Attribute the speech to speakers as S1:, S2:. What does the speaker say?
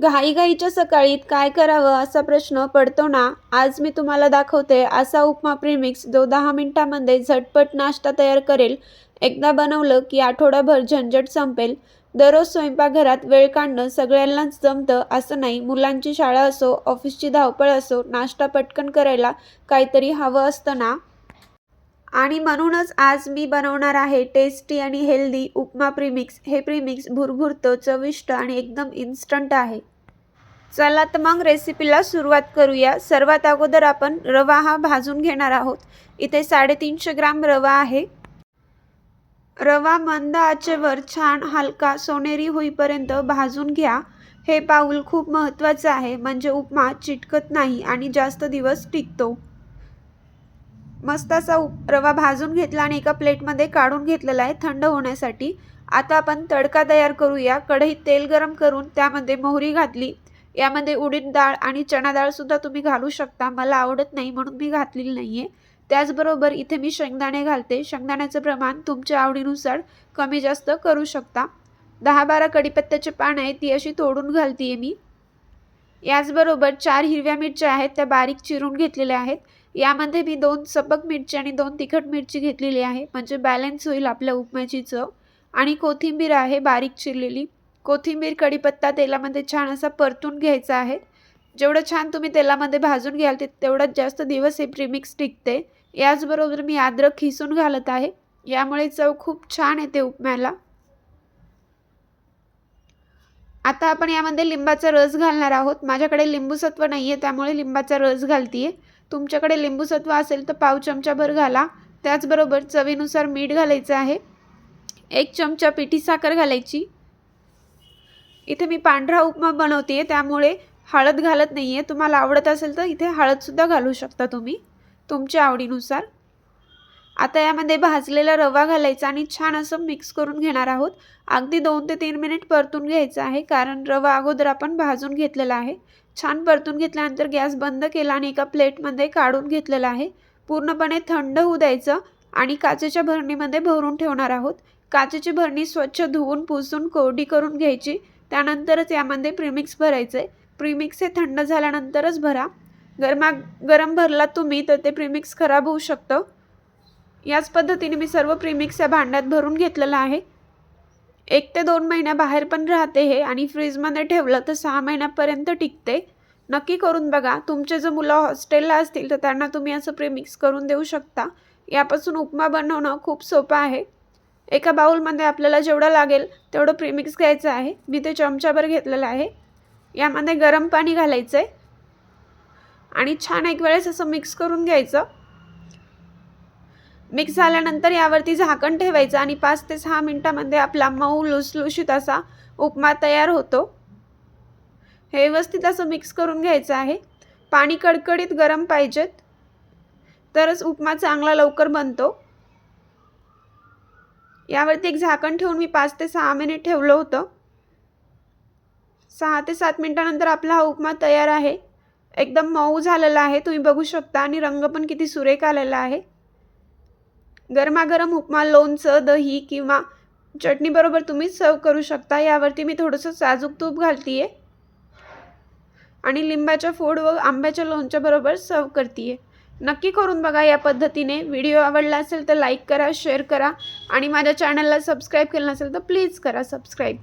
S1: घाईघाईच्या सकाळीत काय करावं असा प्रश्न पडतो ना? आज मी तुम्हाला दाखवते असा उपमा प्रीमिक्स जो दहा मिनिटांमध्ये झटपट नाश्ता तयार करेल. एकदा बनवलं की आठवडाभर झंझट संपेल. दररोज स्वयंपाकघरात वेळ काढणं सगळ्यांनाच जमतं असं नाही. मुलांची शाळा असो ऑफिसची धावपळ असो नाश्ता पटकन करायला काहीतरी हवं असतं ना? आणि म्हणूनच आज मी बनवणार आहे टेस्टी आणि हेल्दी उपमा प्रीमिक्स हे प्रीमिक्स भुरभुरतं चविष्ट आणि एकदम इन्स्टंट आहे. चला तर मग रेसिपीला सुरुवात करूया. सर्वात अगोदर आपण रवा हा भाजून घेणार आहोत. इथे साडेतीनशे ग्राम रवा आहे. रवा मंद आचेवर छान हलका सोनेरी होईपर्यंत भाजून घ्या. हे पाऊल खूप महत्त्वाचं आहे म्हणजे उपमा चिटकत नाही आणि जास्त दिवस टिकतो. मस्त असा उप रवा भाजून घेतला आणि एका प्लेटमध्ये काढून घेतलेला आहे थंड होण्यासाठी. आता आपण तडका तयार करूया. कढईत तेल गरम करून त्यामध्ये मोहरी घातली. यामध्ये उडीद डाळ आणि चणा डाळसुद्धा तुम्ही घालू शकता. मला आवडत नाही म्हणून मी घातलेली नाही आहे त्याचबरोबर इथे मी शेंगदाणे घालते. शेंगदाण्याचं प्रमाण तुमच्या आवडीनुसार कमी जास्त करू शकता. दहा बारा कडीपत्त्याचे पानं आहेत ती अशी तोडून घालते आहे मी. याचबरोबर चार हिरव्या मिरच्या आहेत त्या बारीक चिरून घेतलेल्या आहेत. यामध्ये मी दोन सपक मिरची आणि दोन तिखट मिरची घेतलेली आहे. म्हणजे बॅलन्स होईल आपल्या उपम्याची चव. आणि कोथिंबीर आहे बारीक चिरलेली. कोथिंबीर कढीपत्ता तेलामध्ये छान असा परतून घ्यायचा आहे. जेवढं छान तुम्ही तेलामध्ये भाजून घ्याल ते तेवढाच जास्त दिवस हे प्रीमिक्स टिकते. याचबरोबर मी अद्रक खिसून घालत आहे. यामुळे चव खूप छान येते उपम्याला. आता आपण यामध्ये लिंबाचा रस घालणार आहोत. माझ्याकडे लिंबूसत्व नाही आहे त्यामुळे लिंबाचा रस घालते आहे तुमच्याकडे लिंबूसत्व असेल तर पाव चमचाभर घाला. त्याचबरोबर चवीनुसार मीठ घालायचं आहे. एक चमचा पिठी साखर घालायची. इथे मी पांढरा उपमा बनवते आहे त्यामुळे हळद घालत नाही आहे तुम्हाला आवडत असेल तर इथे हळदसुद्धा घालू शकता तुम्ही तुमच्या आवडीनुसार. आता यामध्ये भाजलेला रवा घालायचा आणि छान असं मिक्स करून घेणार आहोत. अगदी दोन ते तीन मिनिट परतून घ्यायचं आहे कारण रवा अगोदर आपण भाजून घेतलेला आहे. छान परतून घेतल्यानंतर गॅस बंद केला आणि एका प्लेटमध्ये काढून घेतलेला आहे. पूर्णपणे थंड होऊ द्यायचं आणि काचेच्या भरणीमध्ये भरून ठेवणार आहोत. काचेची भरणी स्वच्छ धुवून पुसून कोरडी करून घ्यायची. त्यानंतरच यामध्ये प्रीमिक्स भरायचं आहे प्रीमिक्स हे थंड झाल्यानंतरच भरा. गरमा गरम भरला तुम्ही तर ते प्रीमिक्स खराब होऊ शकतं. याच पद्धतीने मी सर्व प्रीमिक्स या भांड्यात भरून घेतलेलं आहे. एक ते दोन महिन्या बाहेर पण राहते हे आणि फ्रीजमध्ये ठेवलं तर सहा महिन्यापर्यंत टिकते. नक्की करून बघा. तुमचे जर मुलं हॉस्टेलला असतील तर त्यांना तुम्ही असं प्रीमिक्स करून देऊ शकता. यापासून उपमा बनवणं खूप सोपं आहे. एका बाउलमध्ये आपल्याला जेवढं लागेल तेवढं प्रीमिक्स घ्यायचं आहे. मी ते चमच्याभर घेतलेलं आहे. यामध्ये गरम पाणी घालायचं आहे आणि छान एक वेळेस असं मिक्स करून घ्यायचं. मिक्स झाल्यानंतर यावरती झाकण ठेवायचं आणि पाच ते सहा मिनटामध्ये आपला मऊ लुसलुशीत असा उपमा तयार होतो. हे व्यवस्थित असं मिक्स करून घ्यायचं आहे. पाणी कडकडीत गरम पाहिजेत. तरच उपमा चांगला लवकर बनतो. यावरती एक झाकण ठेवून मी पाच ते सहा मिनिट ठेवलं होतं. सहा ते सात मिनटानंतर आपला हा उपमा तयार आहे. एकदम मऊ झालेला आहे. तुम्ही बघू शकता आणि रंग पण किती सुरेख आलेला आहे. गरमागरम उपमा लोणचं दही किंवा चटणीबरोबर तुम्ही सर्व करू शकता. यावरती मी थोडंसं साजूक तूप घालते आहे आणि लिंबाच्या फोड व आंब्याच्या लोणच्याबरोबर सर्व करते आहे नक्की करून बघा या पद्धतीने. व्हिडिओ आवडला असेल तर लाईक करा शेअर करा आणि माझ्या चॅनलला सबस्क्राईब केलं नसेल तर प्लीज करा सबस्क्राईब